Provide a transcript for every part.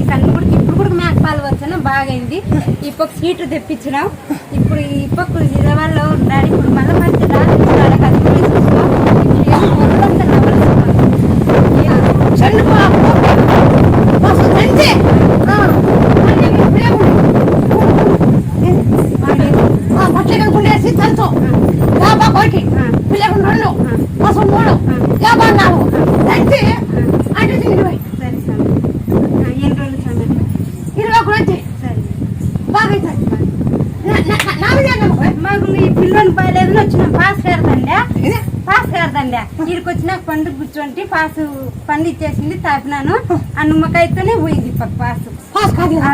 బాగైంది కన్ను కూడా ఇప్పుడు కూడా మేక పాలు వచ్చాను బాగైంది. ఈ పక్క సీట్లు తెప్పించినాం. ఇప్పుడు ఈ పక్క విజయవాడలో డాడీ ఇప్పుడు మళ్ళీ మంచి రాత్రి అది కూడా చూసుకో ఇప్పుడు ఏం మొదలంతా నవలసిపోతుంది. చెల్లు బస్సు తెంచి పచ్చగా గుండేసి తంచు యాభై ఒకటి పిల్లలు రెండు బస్సు మూడు యాభై నాలుగు తెంచి అంటే ఇరవై సరే స్వామి ఆ, ఎన్ని రోజులు స్వామి అట్లా? ఇరవై ఒకటి వచ్చి సరే బాగా అవుతుంది నాలుగే మాకు ఈ పిల్లోని బాగాలేదని వచ్చినాం పాస్ కడదండి పాస్ కడదండి ఇక్కడికి వచ్చినాక పండు కూర్చోండి పాస్ పండు ఇచ్చేసింది తాపినాను. ఆ నిమ్మకాయతోనే పోయింది పాస్. పాస్ కాదు ఆ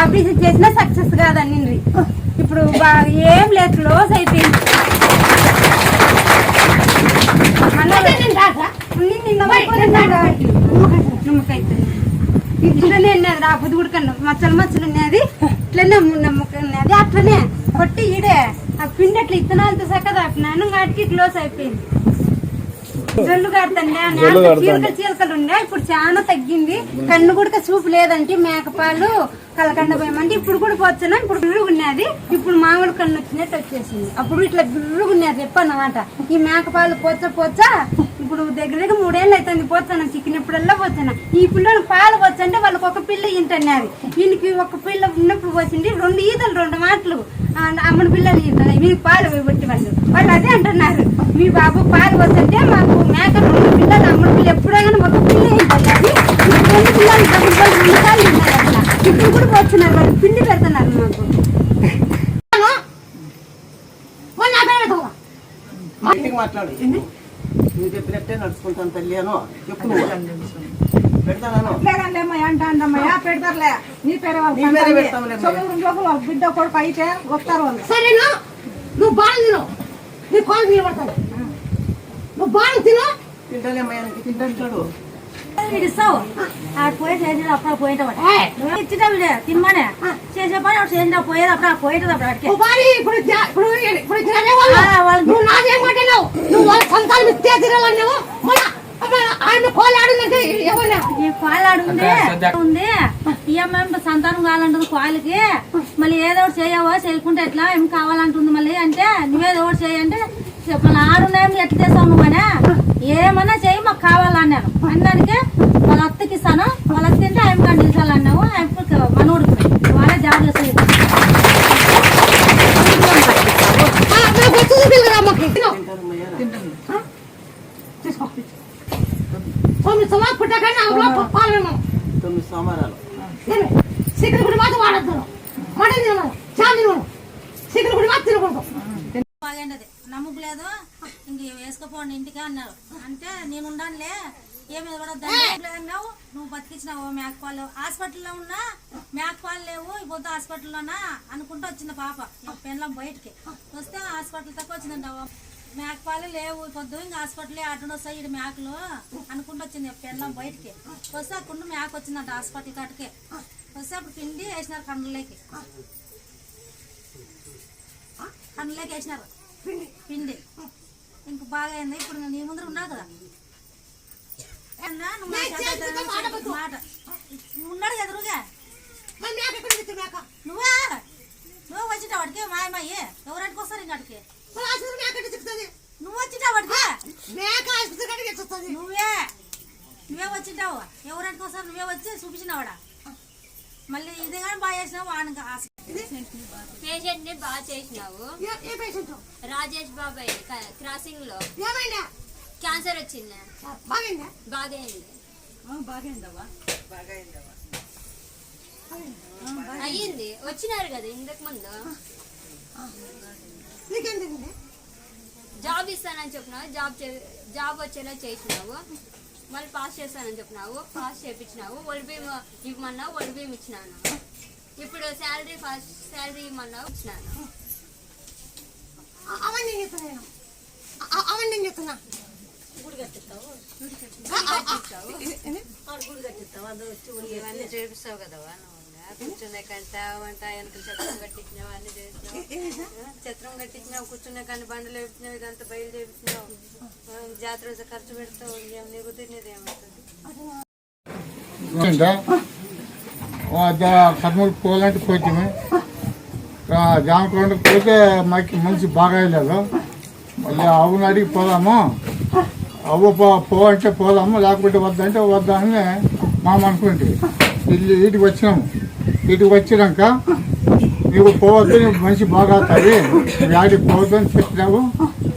ఆపరేషన్ చేసినా సక్సెస్ కాదండి ఇప్పుడు బాగా ఏం లేదు క్లోజ్ అయిపోయింది. నిమ్మకాయతో. ఇట్లనే ఉన్నది రా బుద్ధి ఉడకండి మచ్చలు మచ్చలు ఉన్నది. ఇట్లనే నమ్మకం ఉన్నది. అట్లనే కొట్టి ఈడే. ఆ పిండి అట్లా ఇత్తనాలతో సక్క రాపినాను వాటికి క్లోజ్ అయిపోయింది. జొల్లు కడతండి. చీలకలు చీలకలు ఉండే. ఇప్పుడు చాలా తగ్గింది. కన్ను కూడా చూపు లేదంటే మేకపాలు కలకండ పోయమంటే ఇప్పుడు కూడా పోతున్నా. ఇప్పుడు బిర్రుగా ఉన్నది. ఇప్పుడు మామూలు కన్ను వచ్చినట్టు వచ్చేసింది. అప్పుడు ఇట్లా బిర్రుగా ఉన్నది. చెప్పన్నమాట. ఈ మేకపాలు పోచ పోచ ఇప్పుడు దగ్గర దగ్గర మూడేళ్ళు అవుతుంది పోతాను చిక్కినప్పుడల్లా పోతాను. ఈ పిల్లలు పాలు వచ్చంటే వాళ్ళకి ఒక పిల్ల ఇంటన్నారు ఈయనకి ఒక పిల్ల ఉన్నప్పుడు వచ్చింది రెండు ఈతలు రెండు మాటలు. అమ్మడి పిల్లలు ఈతలు. మీకు పాలు పెట్టి వాళ్ళు. వాళ్ళు అదే అంటున్నారు. మీ బాబు పాలు వచ్చంటే మాకు మేక రెండు పిల్లలు అమ్మడి పిల్ల ఎప్పుడైనా ఒక పిల్ల రెండు పిల్లలు ఇప్పుడు కూడా వచ్చినారు వాళ్ళు. పిండి పెడుతున్నారు మాకు. మాట్లాడు. నువ్వు చెప్పినట్టే నడుచుకుంటాను తల్లి అను. చెప్పు నువ్వు పెడతాను లేదండి అంటాండమ్మయ్యా పెడతారులే. నీ పేరు నీ పేరే పెడతాంలే బిడ్డ కొడుకు అయితే వస్తారు వాళ్ళు సరేనా? నువ్వు బాగా తిను. నీ కాలు నిలబడతావు నువ్వు బాగా తిను. తింటానే అమ్మాయి తింటాడు ఇస్తావు ఆడ పోయి చేసేది అప్పుడు పోయేటప్పుడు చేసే పని అప్పుడు చేసిన పోయేది అప్పుడు పోయేటది అడిగే ఇప్పుడు ఇప్పుడు ఇప్పుడు నువ్వు నువ్వు వాళ్ళ సంతానం ఇస్తే ఆయన ఈ ఉంది. కావాలంటుంది మళ్ళీ ఏదో ఒకటి చేయవో? చేయకుంటే ఎట్లా? ఏం కావాలంటుంది మళ్ళీ? అంటే నువ్వేదో ఒకటి చేయంటే మన ఆడున్నాయేమో ఎట్లా చేసావు నువ్వనే? ఏమన్నా చేయి మాకు కావాలన్నాను అన్నానికి వాళ్ళ అత్తకి ఇస్తాను వాళ్ళ అత్త తింటే ఆయన కానీ నిలిచాలన్నావు ఆయన మనోడు వాళ్ళే జాబ్ చేసేది ఆ, నాకు తొమ్మిది సవా పుట్టగానే అందులో పాలేమో తొమ్మిది సోమవారాలు సిక్కులు మాత్రం వాడద్దు మటన్ తినమను చాలా తినమను సిక్కులు మాత్రం తినకూడదు బాగైనది నమ్మకం లేదు ఇంక వేసుకోపోండి ఇంటికి అన్నారు. అంటే నేను ఉండానులే ఏమి కూడా అన్నావు నువ్వు బతికించినావు మేకపాలు హాస్పిటల్లో ఉన్నా మేకపాలు లేవు. ఇప్పుడు హాస్పిటల్లోనా అనుకుంటూ వచ్చింది పాప. మా పెళ్ళం బయటికి. వస్తే హాస్పిటల్ తక్కువ వచ్చిందంట మేకపాలు లేవు పొద్దు. ఇంకా హాస్పిటల్ అటు వస్తాయి ఇటు మేకలు అనుకుంటూ వచ్చింది. పెళ్ళం బయటికి. వస్తే అక్కడ మేక వచ్చిందంట హాస్పిటల్ కట్టుకే వస్తే అప్పుడు పిండి వేసినారు కండ్లలోకి కండ్లలోకి వేసినారు. పిండి. ఇంక బాగా అయింది ఇప్పుడు నీ ముందర ఉన్నావు కదా. మాట ఉన్నాడు ఎదురుగా నువ్వే నువ్వు వచ్చిట వాడికి? ఇంకటికి మరి ఆసుపత్రి మేక ఎక్కడ చిక్కుతుంది? నువ్వు వచ్చిట వాడికి? నువ్వే. నువ్వే వచ్చింటావు ఎవరింటికి వస్తారు నువ్వే వచ్చి చూపించినావాడా మళ్ళీ ఇది కానీ బాగా చేసినావు. వాడికి ఆశ పేషెంట్ని బాగా చేసినావు. ఏ- ఏ పేషెంట్? రాజేష్ బాబాయ్ క్రాసింగ్లో. ఏమైందా? క్యాన్సర్ వచ్చింది? బాగైందా? బాగా అయింది అయ్యింది. వచ్చినారు కదా ఇంతకు ముందు. జాబ్ ఇస్తానని చెప్పినావు. జాబ్ చే- జాబ్ వచ్చేలా చేసినావు. మళ్ళీ పాస్ చేస్తానని చెప్పినావు. పాస్ చేపించినావు. ఒడి బియ్యం ఇవ్వమన్నావు. ఒడి బియ్యం ఇచ్చినాను ఇప్పుడు శాలరీ ఫస్ట్ శాలరీ ఇవ్వమన్నావు ఇచ్చినాను అ- అవన్నీ నేను చెప్తున్నా నేను. అ- అవన్నీ నేను చెప్తున్నా. ఇవన్నీ చేపిస్తావు కదా కూర్చునే కంట వంట వెనక చత్రం కట్టించినావు అన్ని చేసినావు. చత్రం కట్టించినావు కూర్చునే కానీ బండలు వేపించినావు ఇదంతా బయలు చేపించినావు ఆ, జాతర ఖర్చు పెడతావు ఏం నీకు తినేది ఏమవుతుంది? కర్నూలు పోవాలంటే పోతే జామకొండకు పోతే మాకు మంచి బాగా లేదు మళ్ళీ అవును అడిగి పోదాము. అవ్వ పో అంటే పోదాము లేకపోతే వద్దంటే వద్దామని మామ అనుకుంటే ఇల్లు వీటికి వచ్చినాము. వీటికి వచ్చినాక నీవు పోవద్దు నీకు మంచి బాగా అవుతుంది నువ్వు ఆడికి పోవద్దు అని చెప్పినాము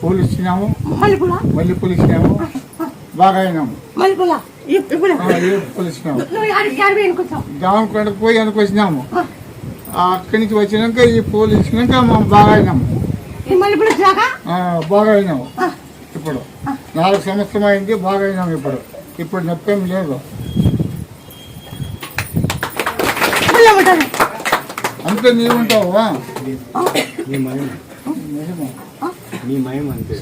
పూలు ఇచ్చినాము మల్లెపూల? ఇచ్చినాము. బాగా అయినాము. జామకొండకు పోయి వచ్చినాము అక్కడి నుంచి వచ్చినాక ఈ పూలు ఇచ్చినాక మనం బాగా అయినాము బాగా అయినాము ఇప్పుడు నాలుగు సంవత్సరం అయింది బాగా అయినాము ఇప్పుడు. ఇప్పుడు నొప్పేం లేదు. అంతే నీవు ఉంటావా నీ మహిమ. నీ మహిమ అంతే.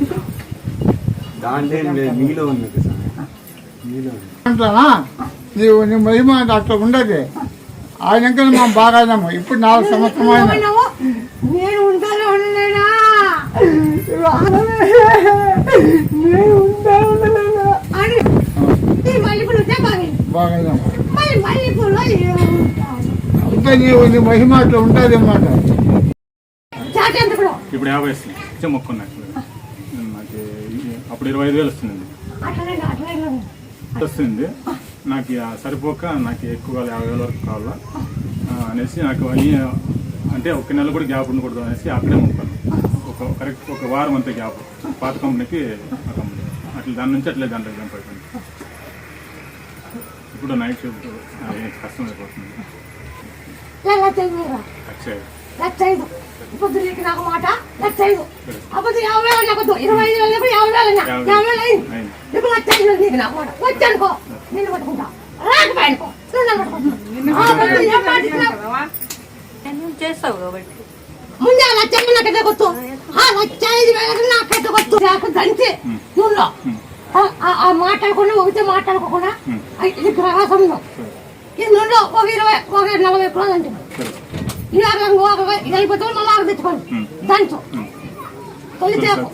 దాంట్లో ఏం లేదు నీలో ఉంది కదా స్వామి. నీలో ఉంది అంటానా నీవు నీ మహిమ అట్లా ఉండదు. ఆయనకనే మనం బాగా అయినాము ఇప్పుడు నాలుగు సంవత్సరం అయినా ఏమన్నావు? నేను ఉంటాను ఉండలేనా నేను ఉంటాను ఉండలేనా అని ఈ మల్లెపూలు ఉంటే బాగైంది బాగా అయినాము మళ్ళీ మల్లెపూలు ఏముంటాను అంతే నీవు నీ మహిమ అట్లా ఉంటుంది అన్నమాట ఇప్పుడు యాభై వస్తుంది. ఇచ్చే మొక్క నాకు అప్పుడు ఇరవై ఐదు వేలు వస్తుంది అట్లనే అట్లనే వస్తుంది. నాకు సరిపోక నాకు ఎక్కువ యాభై వేల వరకు కావాలా? అనేసి నాకు ఈ అంటే ఒక నెల కూడా గ్యాప్ ఉండకూడదు అనేసి అక్కడే మొక్కాను ఒక కరెక్ట్ ఒక వారం అంతే గ్యాప్. పాత కంపెనీకి ఆ కంపెనీ. అట్లా దాని నుంచి అట్లే దాంట్లో జంప్ అయిపోయింది ఇప్పుడు నైట్ షిఫ్ట్ కష్టం అయిపోతుంది. లక్ష ఐదు లక్ష లక్ష ఐదు ఇప్పుడు నీకు నాకు మాట లక్ష ఐదు అప్పుడు యాభై వేలు నాకు ఇరవై ఐదు వేలు యాభై వేలు అన్నా. యాభై యాభై వేలు అయింది. వేలు నీకు నాకు మాట వచ్చానుకో. నిన్ను పట్టుకుంటా. రాకపోయానుకో నువ్వు నన్ను పట్టుకుంటా ఆ, చేస్తావు కాబట్టి. ముందే ఐదు వేలకు గుర్తు నాకు దంచి. నువ్వు ఆ మాట్లాడకుండా ఒకటే మాట్లాడుకోకుండా ఇది గ్రహాసంలో ఈ నుండి ఒక ఇరవై ఒక నలభై రోజులు అంటే ఈ ఆగంగా ఒక వెళ్ళిపోతే మళ్ళీ ఆగ తెచ్చుకోండి. దంచు. తొలి చేపు.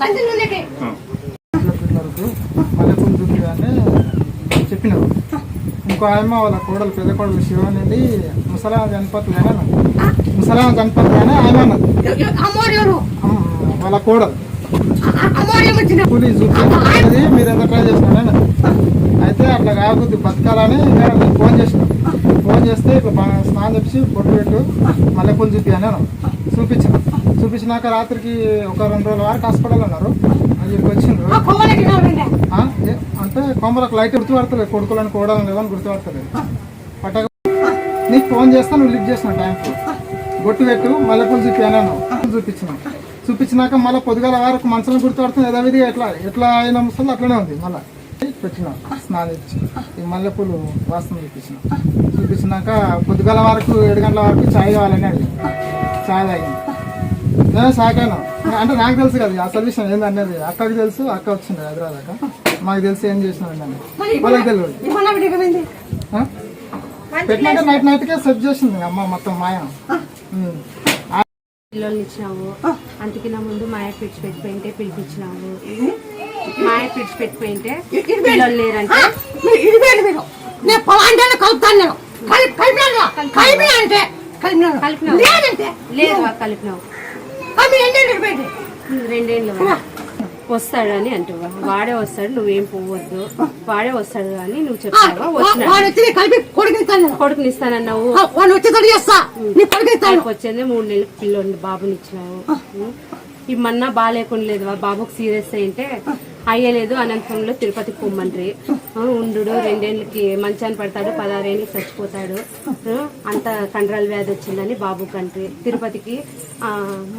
దంచి నుండికి మల్లెపూలు చూపించాలని చెప్పినారు. ఇంకో ఆయమ్మ వాళ్ళ కోడలు పెద్ద కోడలు శివానండి ముసలామ చనిపోతుంది అని అన్నది ముసలామ చనిపోతుంది అని ఆయన అన్నది. వాళ్ళ కోడలు. కూలి చూపించి మీరు ఎంత ట్రై చేసినారు అని అయితే అట్లా కాకపోతే బతకాలని నేను ఫోన్ చేసిన. ఫోన్ చేస్తే ఇట్లా బాగా స్నానం చెప్పి బొట్టు పెట్టు మల్లెపూలు చూపి అని అన్నాను. చూపించిన చూపించినాక రాత్రికి ఒక రెండు రోజుల వరకు హాస్పిటల్ ఉన్నారు. వచ్చిండ్రు. రావండి ఆ, ఏ- అంటే కొమ్మలకు లైట్ గుర్తుపడతలేదు. కొడుకులను కోడలను లేవని గుర్తుపడతలేదు. పట్టక నీకు ఫోన్ చేస్తా నువ్వు లిఫ్ట్ చేసిన టైంకు. బొట్టు పెట్టు మల్లెపూలు చూపి అన్నాను. చూపించిన. చూపించినాక మళ్ళీ పొద్దుగాల వరకు మంచం గుర్తుపడుతుంది. యథావిధిగా ఎట్లా ఎట్లా అయినా ముసలి అట్లనే ఉంది మళ్ళీ. పెట్టిన స్నానం ఇచ్చి ఈ మల్లెపూలు వాసన చూపించిన చూపించినాక పొద్దుగాల వరకు ఏడు గంటల వరకు ఛాయ్ కావాలని అడిగింది ఛాయ్ తాగింది నేను సాకాను అంటే నాకు తెలుసు కదా ఆ సొల్యూషన్ ఏందనేది అక్కకి తెలుసు అక్క వచ్చింది హైదరాబాద్ అక్క మాకు తెలిసి ఏం చేసిన వాళ్ళకి తెలియదు? పెట్టినాక నైట్ నైట్కే సెట్ చేసింది అమ్మ మొత్తం మాయ. పిల్లల్ని ఇచ్చినావు అంతకినా ముందు మాయ పిడిచి పెట్టిపోయింటే పిలిపించినావు పిడిచి పిల్లలు లేరంటే? వేరు మీరు. నేను కలుపుతాను నేను. కలిపి కలిపినా కలిపినా అంటే. లేదంటే లేదు కలిపినావు. రెండేళ్ళు. వస్తాడని అంటువా వాడే వస్తాడు నువ్వేం పోవద్దు వాడే వస్తాడు అని నువ్వు చెప్తావా? వచ్చినాడు. వాడు వచ్చి నీ కలిపి కొడుకునిస్తాను నేను. కొడుకుని ఇస్తానన్నావు. వచ్చేది మూడు నెలలు పిల్లోని బాబుని ఇచ్చినావు. ఈ మన్నా బాగాలేకుండా లేదు. బాబుకు సీరియస్ అయింటే అయ్యలేదు అనంతరంలో తిరుపతి పొమ్మండ్రి. ఉండు రెండేళ్ళకి మంచాన్ని పడతాడు పదహారేళ్ళకి చచ్చిపోతాడు. అంత కండరాల వ్యాధి వచ్చిందని బాబు కంట్రి తిరుపతికి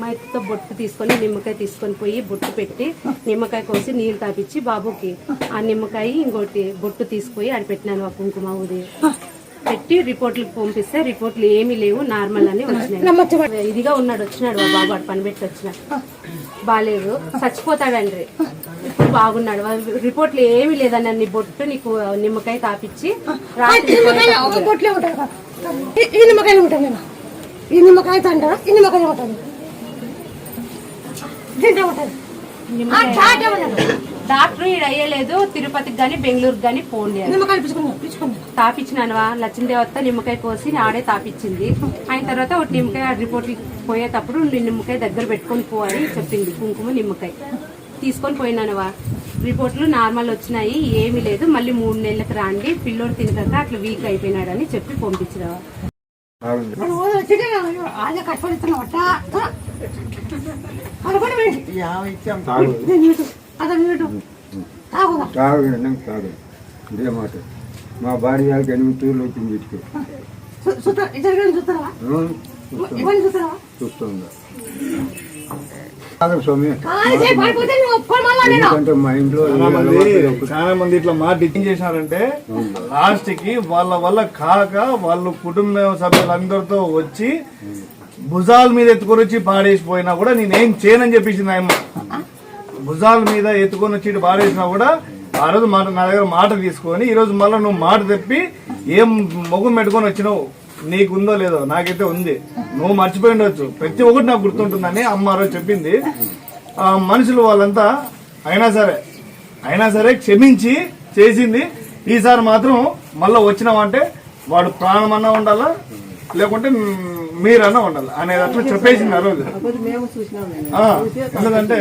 మైతో బొట్టు తీసుకొని నిమ్మకాయ తీసుకొని పోయి బొట్టు పెట్టి నిమ్మకాయ కోసి నీళ్ళు తాపించి బాబుకి ఆ నిమ్మకాయ ఇంకోటి బొట్టు తీసుకుపోయి ఆడ పెట్టినాను ఆ కుంకుమ ఊది. పెట్టి రిపోర్ట్లకు పంపిస్తే రిపోర్ట్లు ఏమీ లేవు నార్మల్ అని వచ్చినాయి ఇదిగా ఉన్నాడు వచ్చినాడు మా బాబు ఆడు పని పెట్టి వచ్చినాడు. బాగాలేదు చచ్చిపోతాడండ్రి. ఇప్పుడు బాగున్నాడు. రిపోర్ట్లు ఏమీ లేదని నీ బొట్టు నీకు నిమ్మకాయ తాపిచ్చి రాత్రి నిమ్మకాయ. ఈ- ఈ ఉండదు. డాక్టర్ ఈడ అయ్యలేదు తిరుపతికి గానీ బెంగళూరుకి గానీ ఫోన్ తాపించినానువా లక్ష్మీదేవత నిమ్మకాయ కోసి ఆడే తాపించింది అయిన తర్వాత ఒక నిమ్మకాయ రిపోర్ట్ పోయేటప్పుడు నిమ్మకాయ దగ్గర పెట్టుకొని పోవాలి చెప్పింది కుంకుమ నిమ్మకాయ. తీసుకొని పోయినానువా. రిపోర్ట్లు నార్మల్ వచ్చినాయి ఏమీ లేదు. మళ్ళీ మూడు నెలలకు రాండి పిల్లోడు తినక అట్లా వీక్ అయిపోయినాడని చెప్పి పంపించినవా. మనం ఊరు వచ్చి ఆజ కష్టపడుతున్నావట అనుకోండి వెళ్ళి యాభై ఇచ్చాం నేను నీటు అతను నీటు తాగుదా తాగు తాగు ఇదే మాట మా భార్య ఎనిమిది తూర్లు వచ్చింది ఇటుకి చూస్తుందా మా చాలా మంది ఇట్లా మాట ఏం చేశారంటే లాస్ట్కి వాళ్ళ వల్ల కాక వాళ్ళు కుటుంబ సభ్యులందరితో వచ్చి భుజాల మీద ఎత్తుకొని వచ్చి పాడేసిపోయినా కూడా నేనేం చేయనని చెప్పేసింది ఆయమ్మ భుజాల మీద ఎత్తుకొని వచ్చి ఇటు పాడేసినా కూడా ఆ రోజు మాట నా దగ్గర మాట తీసుకొని ఈ రోజు మళ్ళీ నువ్వు మాట తెప్పి ఏం మొగం పెట్టుకొని వచ్చినావు? నీకు ఉందో లేదో? నాకైతే ఉంది. నువ్వు మర్చిపోయి ఉండొచ్చు. ప్రతి ఒక్కటి నాకు గుర్తుంటుందని అమ్మ ఆ చెప్పింది. ఆ మనుషులు వాళ్ళంతా అయినా సరే అయినా సరే క్షమించి చేసింది. ఈసారి మాత్రం మళ్ళీ వచ్చినామంటే వాడు ప్రాణమన్నా ఉండాలా? లేకుంటే మీరన్నా ఉండాలి. అనేది అట్లా చెప్పేసింది ఆ రోజు ఎందుకంటే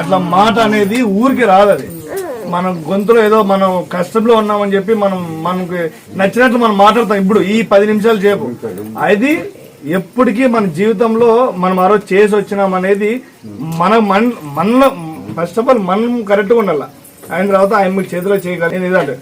అట్లా మాట అనేది ఊరికి రాదు అది. మనం గొంతులో ఏదో మనం కష్టంలో ఉన్నామని చెప్పి మనం మనకి నచ్చినట్లు మనం మాట్లాడతాం. ఇప్పుడు ఈ పది నిమిషాలు చేపు అది ఎప్పటికీ మన జీవితంలో మనం ఆ రోజు చేసి వచ్చినాం అనేది మన మన మనలో ఫస్ట్ ఆఫ్ ఆల్ మనం కరెక్ట్గా ఉండాలి. ఆయన తర్వాత ఆయన మీకు చేతిలో చేయగలిగింది ఇదంటే.